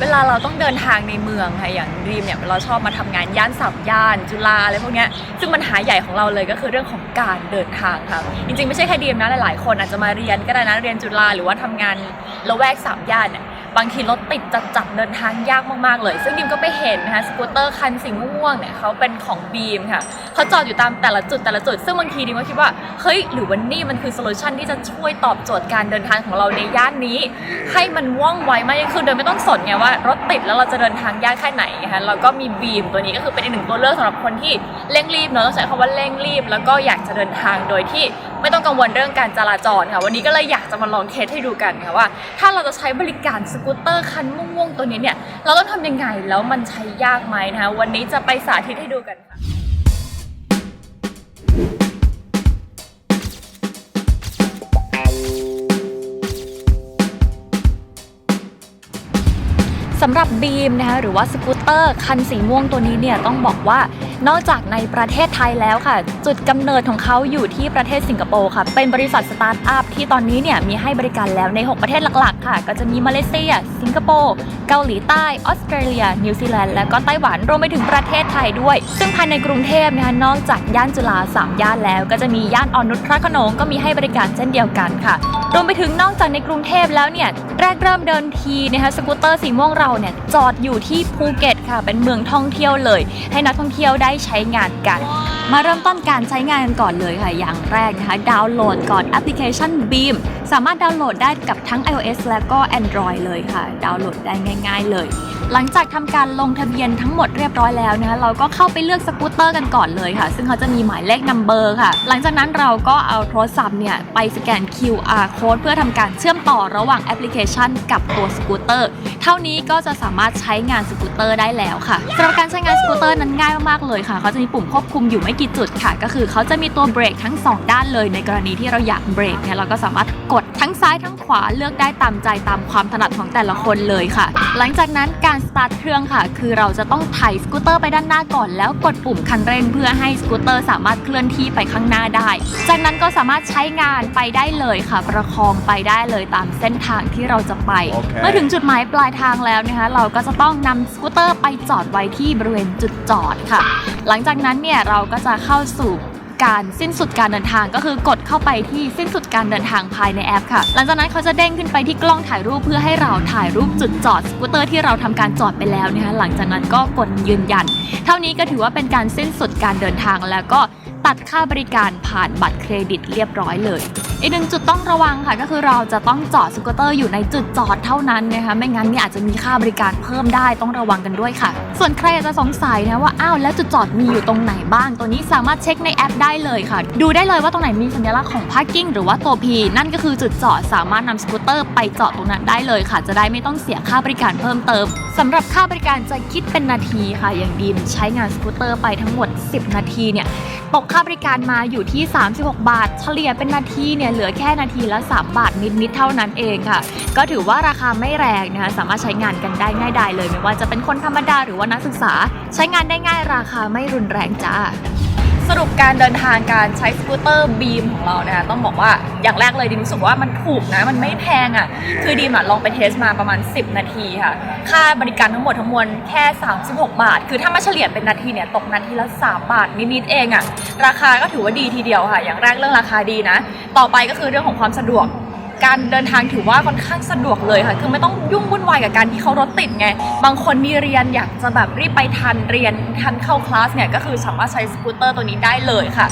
เวลาเราต้องเดินทางในเมืองค่ะอย่างดีมเนี่ยเราชอบมาทำงานย่านสามย่าน จุฬาอะไรพวกเนี้ยซึ่งปัญหาใหญ่ของเราเลยก็คือเรื่องของการเดินทางค่ะจริงๆไม่ใช่แค่ดีมนะหลายๆคนอาจจะมาเรียนก็ได้นะเรียนจุฬาหรือว่าทำงานละแวกสามย่านเนี่ย บางทีรถติดจัดจัดๆเดินทางยากมากๆเลย ซึ่งดีมก็ไปเห็นนะคะสกูตเตอร์คันสีม่วงเนี่ยเขาเป็นของบีมค่ะเขาจอดอยู่ตามแต่ละจุดแต่ละจุด ซึ่งบางทีดีมก็คิดว่าเฮ้ยหรือวันนี้มันคือโซลูชันที่จะช่วยตอบโจทย์การเดินทางของเราในย่านนี้ ให้มันว่องไวมากยิ่งขึ้นโดยไม่ต้องสนไงว่ารถติดแล้วเราจะเดินทางยากแค่ไหนนะคะแล้วก็มีบีมตัวนี้ก็คือเป็นอีกหนึ่งตัวเลือกสำหรับคนที่เร่งรีบเนอะต้องใช้คำว่าเร่งรีบ แล้วก็อยากจะเดินทางโดยที่ไม่ต้องกังวลเรื่องการจราจรค่ะ วันนี้ก็เลยอยากจะมาลองเทสให้ดูกันค่ะว่า ถ้าเราจะใช้บริการสกูตเตอร์คันม่วงๆตัวนี้เนี่ยเราต้องทำยังไงแล้วมันใช้ยากไหมนะคะวันนี้จะไปสาธิตให้ดูกันค่ะสำหรับบีมนะคะหรือว่าสกูตเตอร์คันสีม่วงตัวนี้เนี่ยต้องบอกว่า นอกจากในประเทศไทยแล้วค่ะ จุดกำเนิดของเขาอยู่ที่ประเทศสิงคโปร์ค่ะ เป็นบริษัทสตาร์ทอัพที่ตอนนี้เนี่ยมีให้บริการแล้วใน 6 ประเทศหลักๆ ค่ะ ก็จะมีมาเลเซีย สิงคโปร์เกาหลีใต้ ออสเตรเลีย นิวซีแลนด์และก็ไต้หวันรวมไปถึงประเทศไทยด้วย ซึ่งภายในกรุงเทพนะคะนอกจากย่านจุฬาสามย่านแล้ว ก็จะมีย่านอ่อนนุชพระขนงก็มีให้บริการเช่นเดียวกันค่ะรวมไปถึงนอกจากในกรุงเทพแล้วเนี่ยแรกเริ่มเดินทีนะคะสกูตเตอร์สีม่วงเราเนี่ยจอดอยู่ที่ภูเก็ตค่ะ เป็นเมืองท่องเที่ยวเลย ให้นักท่องเที่ยวได้ใช้งานกัน มาเริ่มต้นการใช้งานกันก่อนเลยค่ะ อย่างแรกนะคะ ดาวน์โหลดก่อนแอปพลิเคชัน Beam สามารถดาวน์โหลดได้กับทั้ง iOS และก็ Android เลยค่ะ ดาวน์โหลดได้ง่าย ๆ เลย หลังจากทำการลงทะเบียนทั้งหมดเรียบร้อยแล้วนะคะ เราก็เข้าไปเลือกสกูตเตอร์กันก่อนเลยค่ะ ซึ่งเขาจะมีหมายเลขนัมเบอร์ค่ะ หลังจากนั้นเราก็เอาโทรศัพท์เนี่ยไปสแกน QR code เพื่อทำการเชื่อมต่อระหว่างแอปพลิเคชัน กับตัวสกูตเตอร์ เท่านี้ก็จะสามารถใช้งานสกูตเตอร์ได้แล้วค่ะสำหรับการใช้งานสกูตเตอร์นั้นง่ายมากๆเลยค่ะ เขาจะมีปุ่มควบคุมอยู่ไม่กี่จุดค่ะ ก็คือเขาจะมีตัวเบรกทั้งสองด้านเลย ในกรณีที่เราอยากเบรกเนี่ยเราก็สามารถกดทั้งซ้ายทั้งขวาเลือกได้ตามใจตามความถนัดของแต่ละคนเลยค่ะ หลังจากนั้นการสตาร์ทเครื่องค่ะ คือเราจะต้องไถสกูตเตอร์ไปด้านหน้าก่อน แล้วกดปุ่มคันเร่งเพื่อให้สกูตเตอร์สามารถเคลื่อนที่ไปข้างหน้าได้ จากนั้นก็สามารถใช้งานไปได้เลยค่ะ ประคองไปได้เลยตามเส้นทางที่เราจะไปโอเคเมื่อถึงจุดหมายปลายทางแล้วนะคะเราก็จะต้องนำสกูตเตอร์ไปจอดไว้ที่บริเวณจุดจอดค่ะ หลังจากนั้นเนี่ยเราก็จะเข้าสู่การสิ้นสุดการเดินทางก็คือกดเข้าไปที่สิ้นสุดการเดินทางภายในแอปค่ะ หลังจากนั้นเขาจะเด้งขึ้นไปที่กล้องถ่ายรูปเพื่อให้เราถ่ายรูปจุดจอดสกูตเตอร์ที่เราทำการจอดไปแล้วนะคะหลังจากนั้นก็กดยืนยัน เท่านี้ก็ถือว่าเป็นการสิ้นสุดการเดินทางแล้วก็ตัดค่าบริการผ่านบัตรเครดิตเรียบร้อยเลย อีกหนึ่งจุดต้องระวังค่ะ ก็คือเราจะต้องจอดสกูตเตอร์อยู่ในจุดจอดเท่านั้นนะคะไม่งั้นเนี่ยอาจจะมีค่าบริการเพิ่มได้ต้องระวังกันด้วยค่ะ ส่วนใครอาจจะสงสัยนะว่าอ้าวแล้วจุดจอดมีอยู่ตรงไหนบ้าง ตัวนี้สามารถเช็คในแอปได้เลยค่ะ ดูได้เลยว่าตรงไหนมีสัญลักษณ์ของ parking หรือว่าตัว P นั่นก็คือจุดจอดสามารถนำสกูตเตอร์ไปจอดตรงนั้นได้เลยค่ะ จะได้ไม่ต้องเสียค่าบริการเพิ่มเติมสำหรับค่าบริการจะคิดเป็นนาทีค่ะ อย่างดีมใช้งานสกูตเตอร์ไปทั้งหมด 10 นาทีเนี่ยตกค่าบริการมาอยู่ที่ 36 บาท เฉลี่ยเป็นนาทีเนี่ยเหลือแค่นาทีละ 3 บาทนิดๆเท่านั้นเองค่ะ ก็ถือว่าราคาไม่แรงนะคะสามารถใช้งานกันได้ง่ายดายเลย ไม่ว่าจะเป็นคนธรรมดาหรือว่านักศึกษา ใช้งานได้ง่ายราคาไม่รุนแรงจ้า สรุปการเดินทางการใช้สกูตเตอร์บีมของเรานะคะต้องบอกว่าอย่างแรกเลยดิมรู้สึกว่ามันถูกนะ มันไม่แพงอะ่ะ คือดีมอะลองไปเทสมาประมาณ 10 นาทีค่ะ ค่าบริการทั้งหมดทั้งมวลแค่ 36 บาท คือถ้ามาเฉลี่ยเป็นนาทีเนี่ยตกนาทีละ 3 บาทนิดๆเองอะ่ะ ราคาก็ถือว่าดีทีเดียวค่ะ อย่างแรกเรื่องราคาดีนะ ต่อไปก็คือเรื่องของความสะดวก การเดินทางถือว่าค่อนข้างสะดวกเลยค่ะ คือไม่ต้องยุ่งวุ่นวายกับการที่เขารถติดไง บางคนมีเรียนอยากจะแบบรีบไปทันเรียนทันเข้าคลาสเนี่ยก็คือสามารถใช้สกูตเตอร์ตัวนี้ได้เลยค่ะ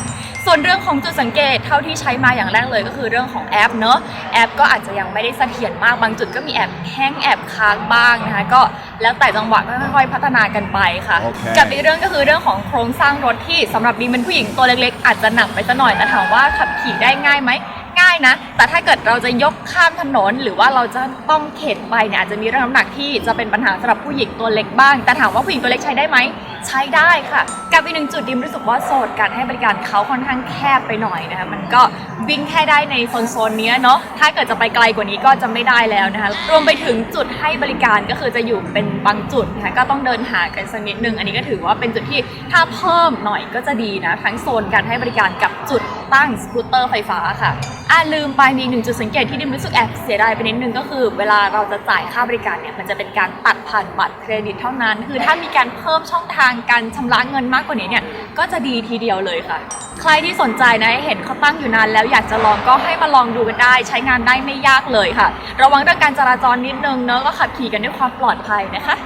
ส่วนเรื่องของจุดสังเกตเท่าที่ใช้มาอย่างแรกเลยก็คือเรื่องของแอปเนอะแอปก็อาจจะยังไม่ได้เสถียรมากบางจุดก็มีแอบแห้งแอบค้างบ้างนะคะก็แล้วแต่จังหวะก็ค่อยๆพัฒนากันไปค่ะโอเคกับอีกเรื่องก็คือเรื่องของโครงสร้างรถที่สำหรับบีมเป็นผู้หญิงตัวเล็กๆ อาจจะหนักไปสักหน่อยแต่ถามว่าขับขี่ได้ง่ายไหมง่าย นะ แต่ถ้าเกิดเราจะยกข้ามถนน หรือว่าเราจะต้องเข็นไปเนี่ยอาจจะมีเรื่องน้ำหนักที่จะเป็นปัญหาสำหรับผู้หญิงตัวเล็กบ้าง แต่ถามว่าผู้หญิงตัวเล็กใช้ได้ไหม ใช้ได้ค่ะ กับอีกหนึ่งจุดดิมรู้สึกว่าโซนการให้บริการเขาค่อนข้างแคบไปหน่อยนะคะมันก็วิ่งแค่ได้ในโซนโซนนี้เนาะถ้าเกิดจะไปไกลกว่านี้ก็จะไม่ได้แล้วนะคะรวมไปถึงจุดให้บริการก็คือจะอยู่เป็นบางจุดนะคะก็ต้องเดินหากันสักนิดนึงอันนี้ก็ถือว่าเป็นจุดที่ถ้าเพิ่มหน่อยก็จะดีนะทั้งโซนการให้บริการกับจุดตั้งสกูตเตอร์ไฟฟ้าค่ะอ่าลืมไปมีหนึ่งจุดสังเกตที่ดิมรู้สึกแอบเสียดายไปนิดนึงก็คือ เวลาเราจะจ่ายค่าบริการเนี่ยมันจะเป็นการตัดผ่านบัตรเครดิตเท่านั้น คือถ้ามีการเพิ่มช่องทางการชำระเงินมากกว่านี้เนี่ยก็จะดีทีเดียวเลยค่ะ ใครที่สนใจนะเห็นเขาตั้งอยู่นานแล้วอยากจะลองก็ให้มาลองดูกันได้ ใช้งานได้ไม่ยากเลยค่ะ ระวังเรื่องการจราจรนิดนึงเนอะก็ขับขี่กันด้วยความปลอดภัยนะคะ